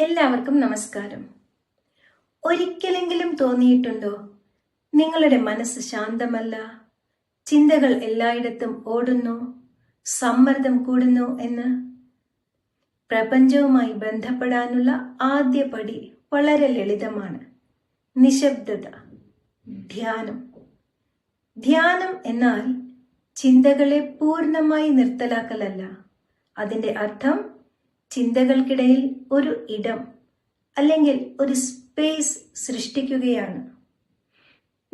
എല്ലാവർക്കും നമസ്കാരം. ഒരിക്കലെങ്കിലും തോന്നിയിട്ടുണ്ടോ? നിങ്ങളുടെ മനസ്സ് ശാന്തമല്ല. ചിന്തകൾ എല്ലായിടത്തും ഓടുന്നു. സമ്മർദ്ദം കൂടുന്നു എന്ന്. പ്രപഞ്ചവുമായി ബന്ധപ്പെടാനുള്ള ആദ്യ പടി വളരെ ലളിതമാണ്. നിശബ്ദത. ധ്യാനം. ധ്യാനം എന്നാൽ ചിന്തകളെ പൂർണമായി നിർത്തലാക്കലല്ല. അതിന്റെ അർത്ഥം ചിന്തകൾക്കിടയിൽ ഒരു ഇടം അല്ലെങ്കിൽ ഒരു സ്പേസ് സൃഷ്ടിക്കുകയാണ്.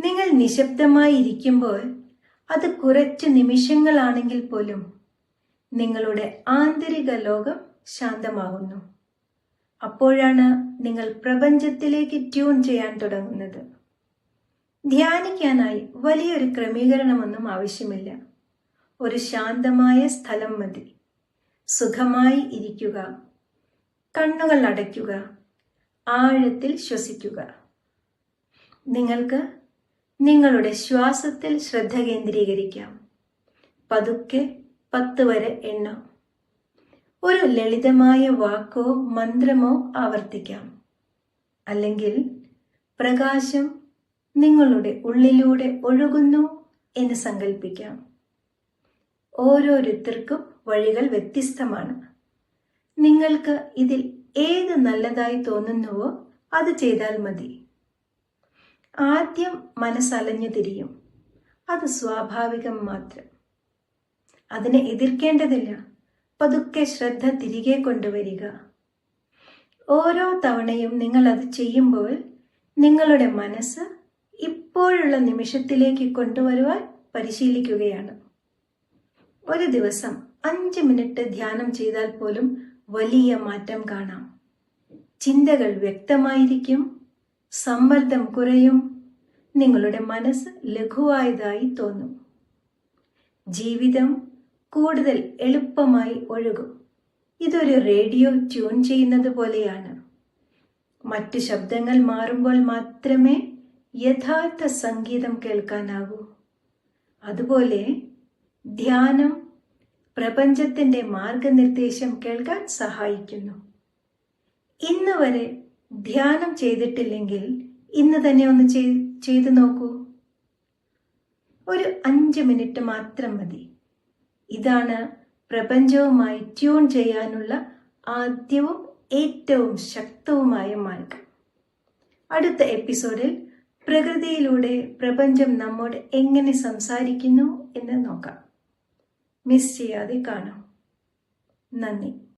നിങ്ങൾ നിശബ്ദമായി ഇരിക്കുമ്പോൾ അത് കുറച്ച് നിമിഷങ്ങളാണെങ്കിൽ പോലും നിങ്ങളുടെ ആന്തരിക ലോകം ശാന്തമാകുന്നു. അപ്പോഴാണ് നിങ്ങൾ പ്രപഞ്ചത്തിലേക്ക് ട്യൂൺ ചെയ്യാൻ തുടങ്ങുന്നത്. ധ്യാനിക്കാനായി വലിയൊരു ക്രമീകരണമൊന്നും ആവശ്യമില്ല. ഒരു ശാന്തമായ സ്ഥലം മതി. സുഖമായി ഇരിക്കുക. കണ്ണുകൾ അടയ്ക്കുക. ആഴത്തിൽ ശ്വസിക്കുക. നിങ്ങൾക്ക് നിങ്ങളുടെ ശ്വാസത്തിൽ ശ്രദ്ധ കേന്ദ്രീകരിക്കാം. പതുക്കെ പത്ത് വരെ എണ്ണാം. ഒരു ലളിതമായ വാക്കോ മന്ത്രമോ ആവർത്തിക്കാം. അല്ലെങ്കിൽ പ്രകാശം നിങ്ങളുടെ ഉള്ളിലൂടെ ഒഴുകുന്നു എന്ന് സങ്കല്പിക്കാം ഓരോരുത്തർക്കും വഴികൾ വ്യത്യസ്തമാണ്. നിങ്ങൾക്ക് ഇതിൽ ഏത് നല്ലതായി തോന്നുന്നുവോ അത് ചെയ്താൽ മതി. ആദ്യം മനസ്സലഞ്ഞു തിരിയും. അത് സ്വാഭാവികം മാത്രം. അതിനെ എതിർക്കേണ്ടതില്ല. പതുക്കെ ശ്രദ്ധ തിരികെ കൊണ്ടുവരിക. ഓരോ തവണയും നിങ്ങൾ അത് ചെയ്യുമ്പോൾ നിങ്ങളുടെ മനസ്സ് ഇപ്പോഴുള്ള നിമിഷത്തിലേക്ക് കൊണ്ടുവരുവാൻ പരിശീലിക്കുകയാണ്. ഒരു ദിവസം അഞ്ച് മിനിറ്റ് ധ്യാനം ചെയ്താൽ പോലും വലിയ മാറ്റം കാണാം. ചിന്തകൾ വ്യക്തമായിരിക്കും സമ്മർദ്ദം കുറയും നിങ്ങളുടെ മനസ്സ് ലഘുവായതായി തോന്നും. ജീവിതം കൂടുതൽ എളുപ്പമായി ഒഴുകും. ഇതൊരു റേഡിയോ ട്യൂൺ ചെയ്യുന്നത് പോലെയാണ്. മറ്റ് ശബ്ദങ്ങൾ മാറുമ്പോൾ മാത്രമേ യഥാർത്ഥ സംഗീതം കേൾക്കാനാകൂ. അതുപോലെ ധ്യാനം പ്രപഞ്ചത്തിന്റെ മാർഗനിർദ്ദേശം കേൾക്കാൻ സഹായിക്കുന്നു. ഇന്ന് വരെ ധ്യാനം ചെയ്തിട്ടില്ലെങ്കിൽ ഇന്ന് തന്നെ ഒന്ന് ചെയ്തു നോക്കൂ. ഒരു അഞ്ച് മിനിറ്റ് മാത്രം മതി. ഇതാണ് പ്രപഞ്ചവുമായി ട്യൂൺ ചെയ്യാനുള്ള ആദ്യവും ഏറ്റവും ശക്തവുമായ മാർഗം. അടുത്ത എപ്പിസോഡിൽ പ്രകൃതിയിലൂടെ പ്രപഞ്ചം നമ്മോട് എങ്ങനെ സംസാരിക്കുന്നു എന്ന് നോക്കാം. മിസ് ചെയ്യാതെ കാണാം. നന്ദി.